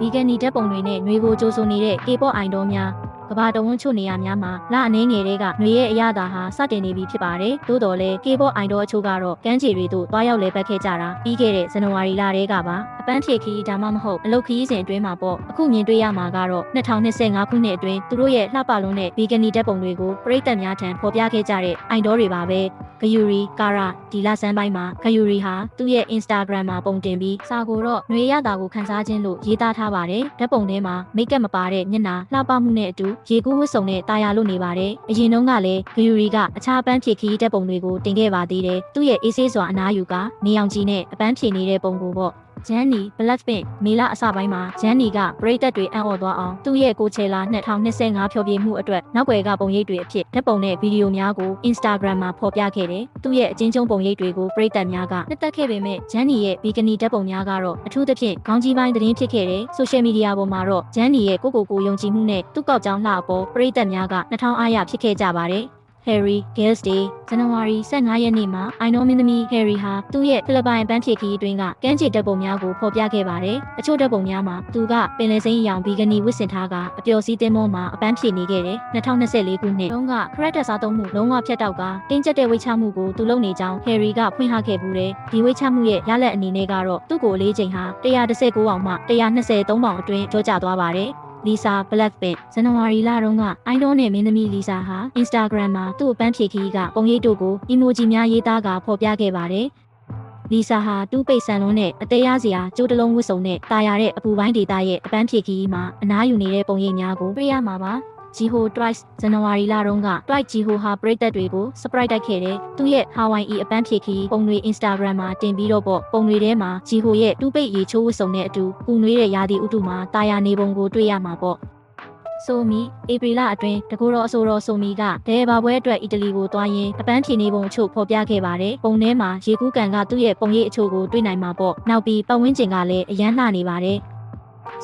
ဗီဂန်နီဓာတ်ပုံတွေနဲ့ຫນွေကိုကြိုးဆိုနေတဲ့ K-pop idol များကဘာတဝန်းချွတ်နေရများမှာလအနေငယ်တွေကຫນွေရဲ့အရသာဟာစတင်နေပြီဖြစ်ပါတယ်။သို့တော်လည်း K-pop idol အချို့ကတော့ကမ်းခြေတွေသို့တွားရောက်လဲပတ်ခဲ့ကြတာပြီးခဲ့တဲ့ဇန်နဝါရီလတည်းကပါအပန်းဖြေခီးဒါမှမဟုတ်အလုတ်ခီးစဉ်အတွင်းမှာပေါ့အခုမြင်တွေ့ရမှာကတော့2025ခုနှစ်အတွင်းသူတို့ရဲ့လှပလွန်းတဲ့ဗီဂန်နီဓာတ်ပုံတွေကိုပရိသတ်များထံဖော်ပြခဲ့ကြတဲ့ idol တွေပါပဲ ဂယူရီကာရာဒီလာဆန်ပိုင်းမှာဂယူရီဟာသူ့ရဲ့ Instagram မှာပုံတင်ပြီးစာကိုတော့ຫນွေရတာကိုခန်းစားခြင်းလို့ရေးသားထားပါတယ်ဓာတ်ပုံထဲမှာမိတ်ကပ်မပါတဲ့မျက်နှာလှပမှုနဲ့အတူရေကူးဝတ်စုံနဲ့တာယာလို့နေပါတယ်အရင်တုန်းကလည်းဂယူရီကအခြားပန်းဖြေခီးဓာတ်ပုံတွေကိုတင်ခဲ့ပါသေးတယ်သူ့ရဲ့အေးဆေးစွာအနားယူကနေအောင်ကြီးနဲ့အပန်းဖြေနေတဲ့ပုံကိုပေါ့ ဂျန်နီ Blackpink မေလအစပိုင်းမှာဂျန်နီကပရိသတ်တွေအံ့ဩသွားအောင်သူ့ရဲ့ကိုချေလာ2025ဖြောပြမှုအတွက်နောက်ွယ်ကပုံရိပ်တွေအဖြစ်ဓာတ်ပုံနဲ့ဗီဒီယိုများကို Instagram မှာဖော်ပြခဲ့တယ်။သူ့ရဲ့အချင်းချင်းပုံရိပ်တွေကိုပရိသတ်များကနှစ်သက်ခဲ့ပေမဲ့ဂျန်နီရဲ့ဗီဂနီဓာတ်ပုံများကတော့အထူးသဖြင့်ခေါင်းကြီးပိုင်းသတင်းဖြစ်ခဲ့တယ်။ Social Media ပေါ်မှာတော့ဂျန်နီရဲ့ကိုကိုကိုယုံကြည်မှုနဲ့သူ့ကောက်ကြောင်းလှအပေါ်ပရိသတ်များက2000အားရဖြစ်ခဲ့ကြပါတယ်။ Harry Gales Day ဇန်နဝါရီ15ရက်နေ့မှာအိုင်နိုမင်းသမီး Harry ဟာသူ့ရဲ့ဖိလစ်ပိုင်ပန်းဖြေခီးအတွင်းကကမ်းခြေတပ်ပုံများကိုဖော်ပြခဲ့ပါတယ်။အချို့တပ်ပုံများမှာသူကပင်လယ်စိမ်းအရောင်ဗီဂနီဝတ်ဆင်ထားကအပျော်စီးသင်းမောမှာအပန်းဖြေနေခဲ့တယ်။2024ခုနှစ်တုန်းကခရက်တက်စားသုံးမှုလုံးဝဖြတ်တောက်ကတင်းကျပ်တဲ့ဝိချမှုကိုသူလုပ်နေကြောင်း Harry ကဖွင့်ဟခဲ့ဘူးတယ်။ဒီဝိချမှုရဲ့ရလဒ်အနေနဲ့ကတော့သူ့ကိုအလေးချိန်ဟာ119အောင်မှ123ပေါင်အတွင်းကျော်ကျသွားပါတယ်။ လီဆာ Blackpink ဇန်နဝါရီလတုန်းကအိုင်ဒိုနဲ့မင်းသမီးလီဆာဟာ Instagram မှာသူ့အပန်းဖြေခီးကပုံရိပ်တို့ကို emoji များရေးသားကဖော်ပြခဲ့ပါတယ်။လီဆာဟာတူးပိတ်ဆန်လုံးနဲ့အသေးရစရာကြိုးတလုံးဝတ်စုံနဲ့တာယာတဲ့အပူပိုင်းဒေတာရဲ့အပန်းဖြေခီးမှာအနားယူနေတဲ့ပုံရိပ်များကိုတွေ့ရမှာပါ။ ဂျီဟို Twice ဇန်နဝါရီလတုန်းက Twice ဂျီဟိုဟာပရိသတ်တွေကို surprise တိုက်ခဲ့တယ်။သူ့ရဲ့ Hawaii အပန်းဖြေခီးပုံတွေ Instagram မှာတင်ပြီးတော့ပေါ့ပုံတွေထဲမှာဂျီဟိုရဲ့တူးပိတ်ရေချိုးဝတ်စုံနဲ့အတူပူနွေးတဲ့ရာသီဥတုမှာတာယာနေပုံကိုတွေ့ရမှာပေါ့။ဆိုမီဧပြီလအတွင်းတကူတော်အဆိုတော်ဆိုမီကဒဲဘာပွဲအတွက်အီတလီကိုသွားရင်းအပန်းဖြေနေပုံအချို့ဖော်ပြခဲ့ပါတယ်။ပုံထဲမှာရေကူးကန်ကသူ့ရဲ့ပုံရိပ်အချို့ကိုတွေ့နိုင်မှာပေါ့။နောက်ပြီးပတ်ဝန်းကျင်ကလည်းအရန်လှနေပါတယ်။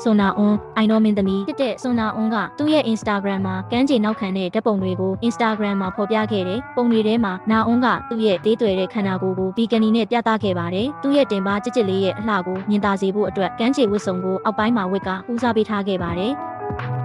ဆွန်နာအွန်အိုင်နိုမင်းသမီးဖြစ်တဲ့ဆွန်နာအွန်ကသူ့ရဲ့ Instagram မှာကမ်းခြေနောက်ခံတဲ့ဓာတ်ပုံတွေကို Instagram မှာဖော်ပြခဲ့တယ်။ပုံတွေထဲမှာနာအွန်ကသူ့ရဲ့သေးသွယ်တဲ့ခန္ဓာကိုယ်ကိုဘီကနီနဲ့ပြသခဲ့ပါတယ်။သူ့ရဲ့တင်ပါကြစ်ကြစ်လေးရဲ့အလှကိုမြင်သာစေဖို့အတွက်ကမ်းခြေဝတ်စုံကိုအောက်ပိုင်းမှာဝတ်ကဦးစားပေးထားခဲ့ပါတယ်။